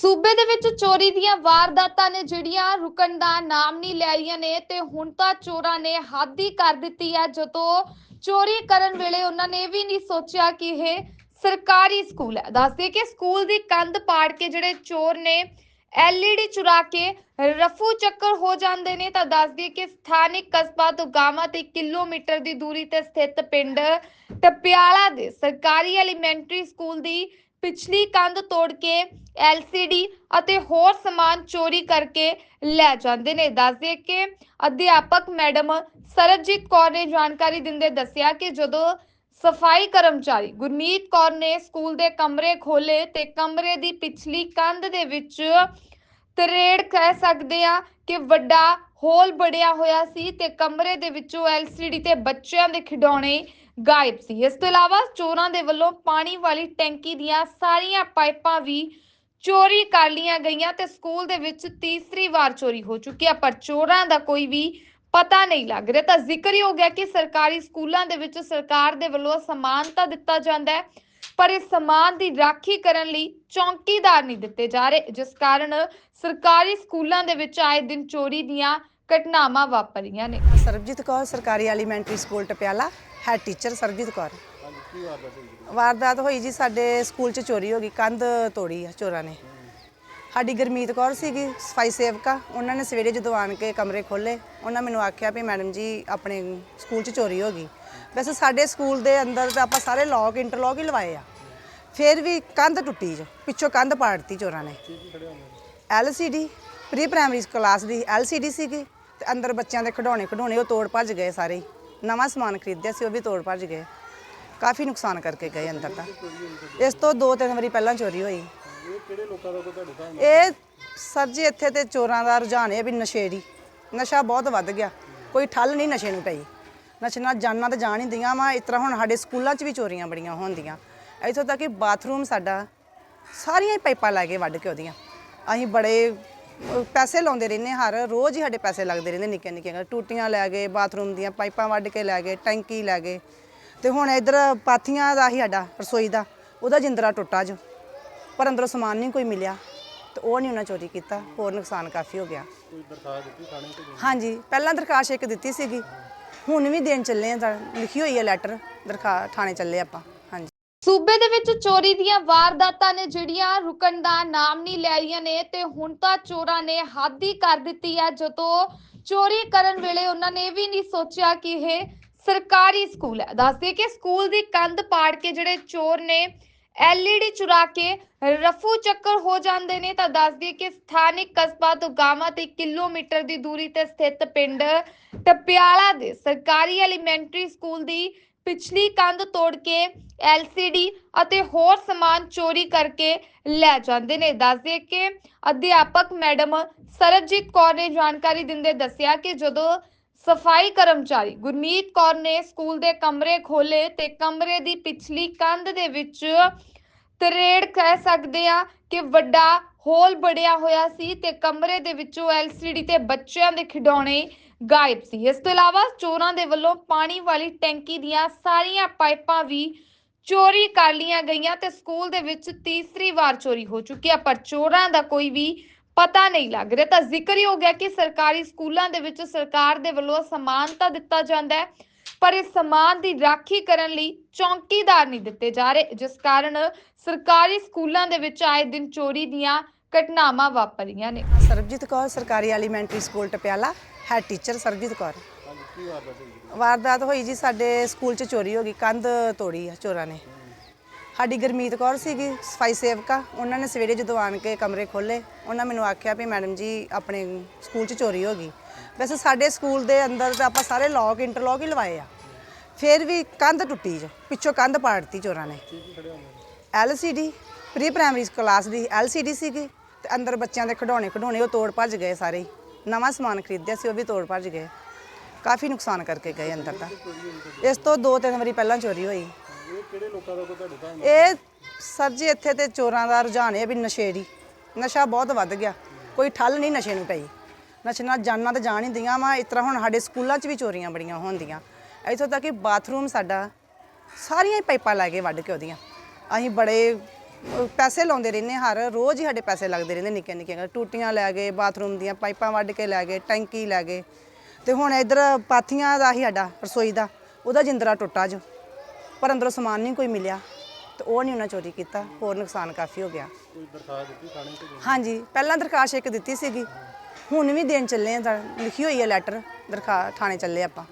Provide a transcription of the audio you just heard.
ਸੂਬੇ ਦੇ ਵਿੱਚ ਚੋਰੀ ਦੀਆਂ ਵਾਰਦਾਤਾਂ ਨੇ ਜਿਹੜੀਆਂ ਰੁਕਣ ਦਾ ਨਾਮ ਨਹੀਂ ਲੈ ਰਹੀਆਂ ਨੇ ਤੇ ਹੁਣ ਤਾਂ ਚੋਰਾਂ ਨੇ ਹੱਦ ਹੀ ਕਰ ਦਿੱਤੀ ਹੈ ਜਦੋਂ ਚੋਰੀ ਕਰਨ ਵੇਲੇ ਉਹਨਾਂ ਨੇ ਵੀ ਨਹੀਂ ਸੋਚਿਆ ਕਿ ਇਹ ਸਰਕਾਰੀ ਸਕੂਲ ਹੈ। ਦੱਸਦੇ ਕਿ ਸਕੂਲ ਦੀ ਕੰਧ ਪਾੜ ਕੇ ਜਿਹੜੇ ਚੋਰ ਨੇ, ਐਲਈਡੀ ਚੁਰਾ ਕੇ ਰਫੂ ਚੱਕਰ ਹੋ ਜਾਂਦੇ ਨੇ, ਤਾਂ ਦੱਸਦੀ ਕਿ ਸਥਾਨਿਕ ਕਸਬਾ ਤੋਂ ਗਾਵਾਂ ਤੇ ਕਿਲੋਮੀਟਰ ਦੀ ਦੂਰੀ ਤੇ ਸਥਿਤ ਪਿੰਡ ਟਪਿਆਲਾ ਦੇ ਸਰਕਾਰੀ ਐਲੀਮੈਂਟਰੀ ਸਕੂਲ ਦੀ ਪਿਛਲੀ ਕੰਧ ਤੋੜ ਕੇ ਐਲਸੀਡੀ ਅਤੇ ਹੋਰ ਸਮਾਨ ਚੋਰੀ ਕਰਕੇ ਲੈ ਜਾਂਦੇ ਨੇ। ਦੱਸਦੇ ਕਿ ਅਧਿਆਪਕ ਮੈਡਮ ਸਰਬਜੀਤ ਕੌਰ ਨੇ ਜਾਣਕਾਰੀ ਦਿੰਦੇ ਦੱਸਿਆ ਕਿ ਜਦੋਂ ਸਫ਼ਾਈ ਕਰਮਚਾਰੀ ਗੁਰਮੀਤ ਕੌਰ ਨੇ ਸਕੂਲ ਦੇ ਕਮਰੇ ਖੋਲੇ ਤੇ ਕਮਰੇ ਦੀ ਪਿਛਲੀ ਕੰਧ ਦੇ ਵਿੱਚ ਤਰੇੜ ਕਹਿ ਸਕਦੇ ਆ ਕਿ ਵੱਡਾ ਹੋਲ ਬੜਿਆ ਹੋਇਆ ਸੀ ਤੇ ਕਮਰੇ ਦੇ ਵਿੱਚੋਂ ਐਲਸੀਡੀ ਤੇ ਬੱਚਿਆਂ ਦੇ ਖਿਡੌਣੇ ਗਾਇਬ ਸੀ। ਇਸ ਤੋਂ ਇਲਾਵਾ ਚੋਰਾਂ ਦੇ ਵੱਲੋਂ ਪਾਣੀ ਵਾਲੀ ਟੈਂਕੀ ਦੀਆਂ ਸਾਰੀਆਂ ਪਾਈਪਾਂ ਵੀ ਚੋਰੀ ਕਰ ਲਈਆਂ ਗਈਆਂ ਤੇ ਸਕੂਲ ਦੇ ਵਿੱਚ ਤੀਸਰੀ ਵਾਰ ਚੋਰੀ ਹੋ ਚੁੱਕੀ ਹੈ ਪਰ ਚੋਰਾਂ ਦਾ ਕੋਈ ਵੀ ਪਤਾ ਨਹੀਂ ਲੱਗ ਰਿਹਾ। ਤਾਂ ਜ਼ਿਕਰ ਹੀ ਹੋ ਗਿਆ ਕਿ ਸਰਕਾਰੀ ਸਕੂਲਾਂ ਦੇ ਵਿੱਚ ਸਰਕਾਰ ਦੇ ਵੱਲੋਂ ਸਮਾਨਤਾ ਦਿੱਤਾ ਜਾਂਦਾ ਹੈ। ਪਰ ਇਸ ਸਮਾਨ ਦੀ ਰਾਖੀ ਕਰਨ ਲਈ ਚੌਕੀਦਾਰ ਨਹੀਂ ਦਿੱਤੇ ਜਾ ਰਹੇ ਜਿਸ ਕਾਰਨ ਸਰਕਾਰੀ ਸਕੂਲਾਂ ਦੇ ਵਿੱਚ ਆਏ ਦਿਨ ਚੋਰੀ ਦੀਆਂ ਘਟਨਾਵਾਂ ਵਾਪਰ ਰਹੀਆਂ ਨੇ। ਸਰਬਜੀਤ ਕੌਰ ਸਰਕਾਰੀ elementary school Tapiala head teacher Sarabjit Kaur. ਵਾਰਦਾਤ ਹੋਈ ਜੀ? ਸਾਡੇ ਸਕੂਲ 'ਚ ਚੋਰੀ ਹੋ ਗਈ ਕੰਧ ਤੋੜੀ ਆ ਚੋਰਾਂ ਨੇ। ਸਾਡੀ ਗੁਰਮੀਤ ਕੌਰ ਸੀਗੀ ਸਫ਼ਾਈ ਸੇਵਕਾ ਉਹਨਾਂ ਨੇ ਸਵੇਰੇ ਜਦੋਂ ਆਣ ਕੇ ਕਮਰੇ ਖੋਲੇ ਉਹਨਾਂ ਮੈਨੂੰ ਆਖਿਆ ਵੀ ਮੈਡਮ ਜੀ ਆਪਣੇ ਸਕੂਲ 'ਚ ਚੋਰੀ ਹੋ ਗਈ। ਵੈਸੇ ਸਾਡੇ ਸਕੂਲ ਦੇ ਅੰਦਰ ਤਾਂ ਆਪਾਂ ਸਾਰੇ ਲੌਕ ਇੰਟਰਲੌਕ ਹੀ ਲਵਾਏ ਆ। ਫਿਰ ਵੀ ਕੰਧ ਟੁੱਟੀ ਜੋ, ਪਿੱਛੋਂ ਕੰਧ ਪਾੜਤੀ ਚੋਰਾਂ ਨੇ। ਐਲਸੀਡੀ ਪ੍ਰੀ ਪ੍ਰਾਇਮਰੀ ਕਲਾਸ ਦੀ ਐਲਸੀਡੀ ਸੀਗੀ ਤੇ ਅੰਦਰ ਬੱਚਿਆਂ ਦੇ ਖਿਡੌਣੇ ਖਿਡੌਣੇ ਉਹ ਤੋੜ ਭੱਜ ਗਏ ਸਾਰੇ ਹੀ। ਨਵਾਂ ਸਮਾਨ ਖਰੀਦਿਆ ਸੀ, ਉਹ ਵੀ ਤੋੜ ਭੱਜ ਗਏ। ਕਾਫੀ ਨੁਕਸਾਨ ਕਰਕੇ ਗਏ ਅੰਦਰ ਦਾ ਇਸ ਤੋਂ ਦੋ ਤਿੰਨ ਵਾਰੀ ਪਹਿਲਾਂ ਚੋਰੀ ਹੋਈ। ਇਹ ਕਿਹੜੇ ਲੋਕਾਂ ਦਾ ਤੁਹਾਡੇ ਸਾਹਮਣੇ ਇਹ ਸਰ ਜੀ ਇੱਥੇ ਤੇ ਚੋਰਾਂ ਦਾ ਰੁਝਾਨ ਹੈ ਵੀ ਨਸ਼ੇੜੀ। ਨਸ਼ਾ ਬਹੁਤ ਵੱਧ ਗਿਆ। ਕੋਈ ਠੱਲ ਨਹੀਂ ਨਸ਼ੇ ਨੂੰ ਪਈ। ਨਸ਼ੇ ਨਾਲ ਜਾਨਾਂ ਤੇ ਜਾਣ ਹੀ ਦੀਆਂ ਵਾ ਇਸ ਤਰ੍ਹਾਂ ਹੁਣ ਸਾਡੇ ਸਕੂਲਾਂ 'ਚ ਵੀ ਚੋਰੀਆਂ ਬੜੀਆਂ ਹੁੰਦੀਆਂ। ਇੱਥੋਂ ਤੱਕ ਕਿ ਬਾਥਰੂਮ ਸਾਡਾ ਸਾਰੀਆਂ ਹੀ ਪਾਈਪਾਂ ਲੈ ਕੇ ਵੱਢ ਕੇ ਉਹਦੀਆਂ। ਅਸੀਂ ਬੜੇ ਪੈਸੇ ਲਾਉਂਦੇ ਰਹਿੰਦੇ ਹਰ ਰੋਜ਼ ਹੀ ਸਾਡੇ ਪੈਸੇ ਲੱਗਦੇ ਰਹਿੰਦੇ ਨਿੱਕੇ ਨਿੱਕੇ ਟੂਟੀਆਂ ਲੈ ਗਏ ਬਾਥਰੂਮ ਦੀਆਂ ਪਾਈਪਾਂ ਵੱਢ ਕੇ ਲੈ ਗਏ ਟੈਂਕੀ ਲੈ ਗਏ। ਤੇ ਹੁਣ ਇਧਰ ਪਾਥੀਆਂ ਦਾ ਹੀ ਸਾਡਾ ਰਸੋਈ ਦਾ ਉਹਦਾ ਜਿੰਦਰਾ ਟੁੱਟਾ ਜੋ। ਪਰ ਅੰਦਰੋਂ ਸਮਾਨ ਨਹੀਂ ਕੋਈ ਮਿਲਿਆ ਤੇ ਉਹ ਨਹੀਂ ਉਹਨਾਂ ਚੋਰੀ ਕੀਤਾ ਹੋਰ ਨੁਕਸਾਨ ਕਾਫੀ ਹੋ ਗਿਆ। ਕੋਈ ਦਰਖਾਸਤ ਦਿੱਤੀ ਥਾਣੇ ਤੇ? ਹਾਂਜੀ ਪਹਿਲਾਂ ਦਰਖਾਸਤ ਇੱਕ ਦਿੱਤੀ ਸੀਗੀ। ਹੁਣ ਵੀ ਦੇਣ ਚੱਲੇ ਆ ਲਿਖੀ ਹੋਈ ਹੈ ਲੈਟਰ ਦਰਖਾ, ਥਾਣੇ ਚੱਲੇ ਆਪਾਂ, ਹਾਂਜੀ। ਸੂਬੇ ਦੇ ਵਿੱਚ ਚੋਰੀ ਦੀਆਂ ਵਾਰਦਾਤਾਂ ਨੇ ਜਿਹੜੀਆਂ ਰੁਕਣ ਦਾ ਨਾਮ ਨਹੀਂ ਲੈ ਰਹੀਆਂ ਨੇ ਤੇ ਹੁਣ ਤਾਂ ਚੋਰਾਂ ਨੇ ਹੱਦ ਹੀ ਕਰ ਦਿੱਤੀ ਹੈ ਜਦੋਂ ਚੋਰੀ ਕਰਨ ਵੇਲੇ ਉਹਨਾਂ ਨੇ ਇਹ ਵੀ ਨਹੀਂ ਸੋਚਿਆ ਕਿ ਇਹ ਸਰਕਾਰੀ ਸਕੂਲ ਹੈ। ਦੱਸਦੇ ਕਿ ਸਕੂਲ ਦੀ ਕੰਧ ਪਾੜ ਕੇ ਜਿਹੜੇ ਚੋਰ ਨੇ ਐਲਈਡੀ ਚੁਰਾ ਕੇ ਰਫੂ ਚੱਕਰ ਹੋ ਜਾਂਦੇ ਨੇ ਤਾਂ ਦੱਸਦੀ ਕਿ ਸਥਾਨਿਕ ਕਸਬਾ ਤੋਂ ਤੇ ਕਿਲੋਮੀਟਰ ਦੀ ਦੂਰੀ ਤੇ ਸਥਿਤ ਪਿੰਡ ਟਪਿਆਲਾ ਦੇ ਸਰਕਾਰੀ ਐਲੀਮੈਂਟਰੀ ਸਕੂਲ ਦੀ ਪਿਛਲੀ ਕੰਧ ਤੋੜ ਕੇ ਐਲਸੀਡੀ ਅਤੇ ਹੋਰ ਸਮਾਨ ਚੋਰੀ ਕਰਕੇ ਲੈ ਜਾਂਦੇ ਨੇ। ਦੱਸਦੇ ਕਿ ਅਧਿਆਪਕ ਮੈਡਮ ਸਰਬਜੀਤ ਕੌਰ ਨੇ ਜਾਣਕਾਰੀ ਦਿੰਦੇ ਦੱਸਿਆ ਕਿ ਜਦੋਂ ਸਫ਼ਾਈ ਕਰਮਚਾਰੀ ਗੁਰਮੀਤ ਕੌਰ ਨੇ ਸਕੂਲ ਦੇ ਕਮਰੇ ਖੋਲੇ ਤੇ ਕਮਰੇ ਦੀ ਪਿਛਲੀ ਕੰਧ ਦੇ ਵਿੱਚ ਤਰੇੜ ਕਹਿ ਸਕਦੇ ਆ ਕਿ ਵੱਡਾ ਹੋਲ ਬੜਿਆ ਹੋਇਆ ਸੀ ਤੇ ਕਮਰੇ ਦੇ ਵਿੱਚੋਂ ਐਲਸੀਡੀ ਤੇ ਬੱਚਿਆਂ ਦੇ ਖਿਡੌਣੇ ਗਾਇਬ ਸੀ। ਇਸ ਤੋਂ ਇਲਾਵਾ ਚੋਰਾਂ ਦੇ ਵੱਲੋਂ ਪਾਣੀ ਵਾਲੀ ਟੈਂਕੀ ਦੀਆਂ ਸਾਰੀਆਂ ਪਾਈਪਾਂ ਵੀ ਚੋਰੀ ਕਰ ਲਈਆਂ ਗਈਆਂ ਤੇ ਸਕੂਲ ਦੇ ਵਿੱਚ ਤੀਸਰੀ ਵਾਰ ਚੋਰੀ ਹੋ ਚੁੱਕੀ ਹੈ ਪਰ ਚੋਰਾਂ ਦਾ ਕੋਈ ਵੀ ਪਤਾ ਨਹੀਂ ਲੱਗ ਰਿਹਾ। ਤਾਂ ਜ਼ਿਕਰ ਹੀ ਹੋ ਗਿਆ ਕਿ ਸਰਕਾਰੀ ਸਕੂਲਾਂ ਦੇ ਵਿੱਚ ਸਰਕਾਰ ਦੇ ਵੱਲੋਂ ਸਮਾਨ ਤਾਂ ਦਿੱਤਾ ਜਾਂਦਾ ਹੈ ਪਰ ਇਸ ਸਮਾਨ ਦੀ ਰਾਖੀ ਕਰਨ ਲਈ ਚੌਕੀਦਾਰ ਨਹੀਂ ਦਿੱਤੇ ਜਾ ਰਹੇ ਜਿਸ ਕਾਰਨ ਸਰਕਾਰੀ ਸਕੂਲਾਂ ਦੇ ਵਿੱਚ ਆਏ ਦਿਨ ਚੋਰੀ ਦੀਆਂ ਘਟਨਾਵਾਂ ਵਾਪਰ ਰਹੀਆਂ ਨੇ। ਸਰਬਜੀਤ ਕੌਰ ਸਰਕਾਰੀ elementary school Tapiala head teacher Sarabjit Kaur. ਹਾਂਜੀ ਕੀ ਵਾਰਦਾਤ ਹੋਈ ਜੀ? ਵਾਰਦਾਤ ਹੋਈ ਜੀ ਸਾਡੇ ਸਕੂਲ 'ਚ ਚੋਰੀ ਹੋ ਗਈ ਕੰਧ ਤੋੜੀ ਆ ਚੋਰਾਂ ਨੇ। ਸਾਡੀ ਗੁਰਮੀਤ ਕੌਰ ਸੀਗੀ, ਸਫ਼ਾਈ ਸੇਵਕਾ। ਉਹਨਾਂ ਨੇ ਸਵੇਰੇ ਜਦੋਂ ਆਣ ਕੇ ਕਮਰੇ ਖੋਲੇ ਉਹਨਾਂ ਮੈਨੂੰ ਆਖਿਆ ਵੀ ਮੈਡਮ ਜੀ, ਆਪਣੇ ਸਕੂਲ 'ਚ ਚੋਰੀ ਹੋ ਗਈ। ਵੈਸੇ ਸਾਡੇ ਸਕੂਲ ਦੇ ਅੰਦਰ ਤਾਂ ਆਪਾਂ ਸਾਰੇ ਲੌਕ ਇੰਟਰਲੌਕ ਹੀ ਲਵਾਏ ਆ। ਫਿਰ ਵੀ ਕੰਧ ਟੁੱਟੀ ਜੋ, ਪਿੱਛੋਂ ਕੰਧ ਪਾੜਤੀ ਚੋਰਾਂ ਨੇ। ਕੀ ਕੀ ਖੜੇ ਐਲਸੀਡੀ ਪ੍ਰੀ ਪ੍ਰਾਇਮਰੀ ਕਲਾਸ ਦੀ ਐਲਸੀਡੀ ਸੀਗੀ ਤੇ ਅੰਦਰ ਬੱਚਿਆਂ ਦੇ ਖਿਡੌਣੇ ਖਿਡੌਣੇ ਉਹ ਤੋੜ ਭੱਜ ਗਏ ਸਾਰੇ ਹੀ। ਨਵਾਂ ਸਮਾਨ ਖਰੀਦਿਆ ਸੀ, ਉਹ ਵੀ ਤੋੜ ਭੱਜ ਗਏ। ਕਾਫੀ ਨੁਕਸਾਨ ਕਰਕੇ ਗਏ ਅੰਦਰ ਤਾਂ। ਇਸ ਤੋਂ ਦੋ ਤਿੰਨ ਵਾਰੀ ਪਹਿਲਾਂ ਚੋਰੀ ਹੋਈ। ਇਹ ਕਿਹੜੇ ਲੋਕਾਂ ਦਾ ਕੋਈ ਤੁਹਾਡੇ ਸਾਹਮਣੇ ਇਹ ਸਰ ਜੀ, ਇੱਥੇ ਤੇ ਚੋਰਾਂ ਦਾ ਰੁਝਾਨ ਹੈ ਵੀ ਨਸ਼ੇੜੀ। ਨਸ਼ਾ ਬਹੁਤ ਵੱਧ ਗਿਆ। ਕੋਈ ਠੱਲ ਨਹੀਂ ਨਸ਼ੇ ਨੂੰ ਪਈ। ਨਸ਼ੇ ਨਾਲ ਜਾਨਾਂ ਤੇ ਜਾਣ ਹੀ ਦੀਆਂ ਵਾ। ਇਸ ਤਰ੍ਹਾਂ ਹੁਣ ਸਾਡੇ ਸਕੂਲਾਂ 'ਚ ਵੀ ਚੋਰੀਆਂ ਬੜੀਆਂ ਹੁੰਦੀਆਂ ਇੱਥੋਂ ਤੱਕ ਕਿ ਬਾਥਰੂਮ ਸਾਡਾ, ਸਾਰੀਆਂ ਹੀ ਪਾਈਪਾਂ ਲੈ ਕੇ ਵੱਢ ਕੇ ਉਹਦੀਆਂ। ਅਸੀਂ ਬੜੇ ਪੈਸੇ ਲਾਉਂਦੇ ਰਹਿੰਦੇ ਹਰ ਰੋਜ਼ ਹੀ ਸਾਡੇ ਪੈਸੇ ਲੱਗਦੇ ਰਹਿੰਦੇ ਨਿੱਕੇ ਨਿੱਕੇ। ਟੂਟੀਆਂ ਲੈ ਗਏ, ਬਾਥਰੂਮ ਦੀਆਂ ਪਾਈਪਾਂ ਵੱਢ ਕੇ ਲੈ ਗਏ, ਟੈਂਕੀ ਲੈ ਗਏ। ਤੇ ਹੁਣ ਇਧਰ ਪਾਥੀਆਂ ਦਾ ਹੀ ਸਾਡਾ, ਰਸੋਈ ਦਾ। ਉਹਦਾ ਜਿੰਦਰਾ ਟੁੱਟਾ ਜੋ। ਪਰ ਅੰਦਰੋਂ ਸਮਾਨ ਨਹੀਂ ਕੋਈ ਮਿਲਿਆ ਤੇ ਉਹ ਨਹੀਂ ਉਹਨਾਂ ਚੋਰੀ ਕੀਤਾ ਹੋਰ ਨੁਕਸਾਨ ਕਾਫੀ ਹੋ ਗਿਆ। ਕੋਈ ਦਰਖਾਸਤ ਦਿੱਤੀ ਥਾਣੇ ਤੇ ਹਾਂਜੀ ਪਹਿਲਾਂ ਦਰਖਾਸਤ ਇੱਕ ਦਿੱਤੀ ਸੀਗੀ ਹੁਣ ਵੀ ਦੇਣ ਚੱਲੇ ਆ ਲਿਖੀ ਹੋਈ ਹੈ ਲੈਟਰ ਦਰਖਾਸਤ ਥਾਣੇ ਚੱਲੇ ਆਪਾਂ।